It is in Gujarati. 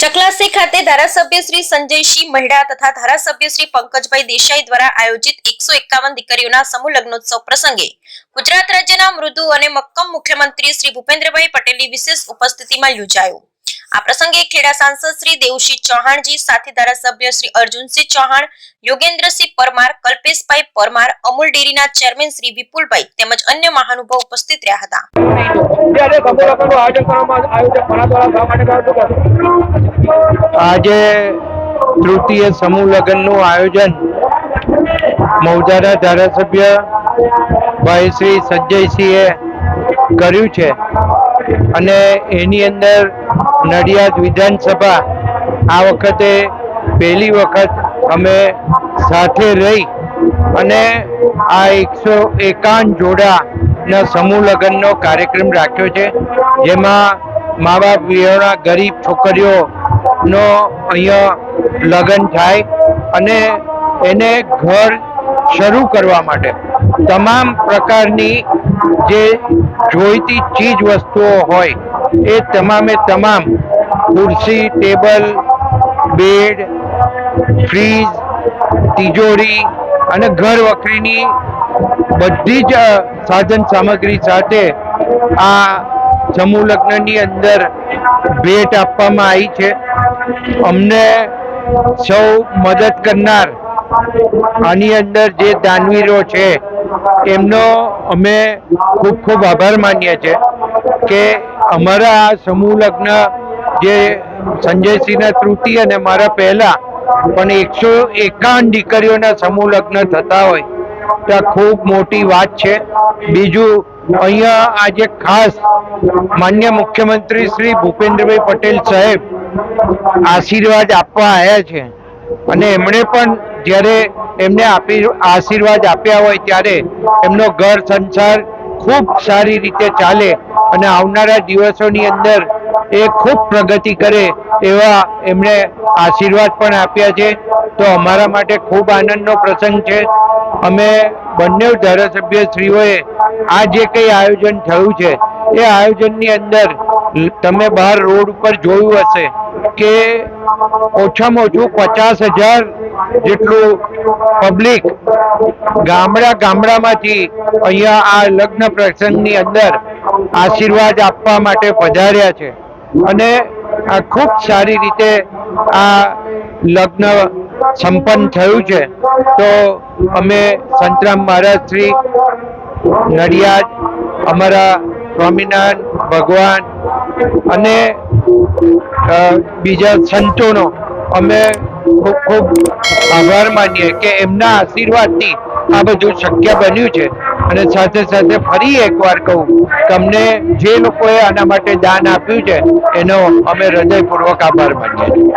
ચકલાસી ખાતે ધારાસભ્ય શ્રી સંજયસિંહ મહેડા તથા ધારાસભ્ય શ્રી પંકજભાઈ દેસાઈ દ્વારા આયોજિત એકસો એકાવન દીકરીઓના સમૂહ લગ્નોત્સવ પ્રસંગે ગુજરાત રાજ્યના મૃદુ અને મક્કમ મુખ્યમંત્રી શ્રી ભૂપેન્દ્રભાઈ પટેલની વિશેષ ઉપસ્થિતિમાં યોજાયો. આ પ્રસંગે ખેડા સાંસદ શ્રી દેવસિંહ ચૌહાણજી સાથે ધારાસભ્ય શ્રી અર્જુનસિંહ ચૌહાણ યોગેન્દ્રસિંહ પરમાર કલ્પેશભાઈ પરમાર અમૂલ ડેરીના ચેરમેન શ્રી વિપુલભાઈ તેમજ અન્ય મહાનુભાવ ઉપસ્થિત રહ્યા હતા. આજે તૃતીય સમૂહ લગ્નનું આયોજન મૌજાના ધારાસભ્ય ભાઈ શ્રી સંજયસિંહે કર્યું છે. અને એની અંદર નડિયાદ વિધાનસભા આ વખતે પહેલી વખત અમે સાથે રહી અને આ એકસો એકાવન જોડાના સમૂહ લગ્નનો કાર્યક્રમ રાખ્યો છે. જેમાં મા બાપ વિહોણા ગરીબ છોકરીઓનો અહીંયા લગ્ન થાય અને એને ઘર શરૂ કરવા માટે તમામ પ્રકારની જે જોઈતી ચીજ વસ્તુઓ હોય, એ તમામે તમામ ખુરશી, ટેબલ, બેડ, ફ્રીજ, તિજોરી અને ઘર વખરીની બધી જ સાધન સામગ્રી સાથે આ સમૂહ લગ્નની અંદર ભેટ આપવામાં આવી છે. અમને સૌ મદદ કરનાર આની અંદર જે દાનવીરો છે એમનો અમે ખૂબ ખૂબ આભાર માનીએ છીએ કે અમારા આ સમૂહ લગ્ન જે સંજયસિંહના તૃતીય અને મારા પહેલા પણ એકસો એકાવન દીકરીઓના સમૂહ લગ્ન થતા હોય, તો ખૂબ મોટી વાત છે. બીજું, અહીંયા આજે ખાસ માન્ય મુખ્યમંત્રી શ્રી ભૂપેન્દ્રભાઈ પટેલ સાહેબ આશીર્વાદ આપવા આવ્યા છે. અને એમણે પણ જ્યારે એમને આપી આશીર્વાદ આપ્યા હોય ત્યારે એમનો ઘર સંસાર ખૂબ સારી રીતે ચાલે અને આવનારા દિવસોની અંદર એ ખૂબ પ્રગતિ કરે એવા એમણે આશીર્વાદ પણ આપ્યા છે. તો અમારા માટે ખૂબ આનંદનો પ્રસંગ છે. અમે બંને ધારાસભ્ય શ્રીઓએ આ જે કંઈ આયોજન થયું છે, એ આયોજનની અંદર તમે બહાર રોડ ઉપર જોયું હશે કે ઓછામાં ઓછું પચાસ હજાર જેટલું પબ્લિક ગામડા ગામડામાંથી અહીંયા આ લગ્ન પ્રસંગની અંદર આશીર્વાદ આપવા માટે પધાર્યા છે. અને આ ખૂબ સારી રીતે આ લગ્ન સંપન્ન થયું છે. તો અમે સંતરામ મહારાજ શ્રી નડિયાદ, અમારા સ્વામિનારાયણ ભગવાન અને બીજા સંતોનો અમે ખૂબ ખૂબ આભાર માનીએ કે એમના આશીર્વાદથી આ બધું શક્ય બન્યું છે. અને સાથે સાથે ફરી એકવાર કહું, તમને જે લોકોએ આના માટે દાન આપ્યું છે, એનો અમે હૃદયપૂર્વક આભાર માનીએ છીએ.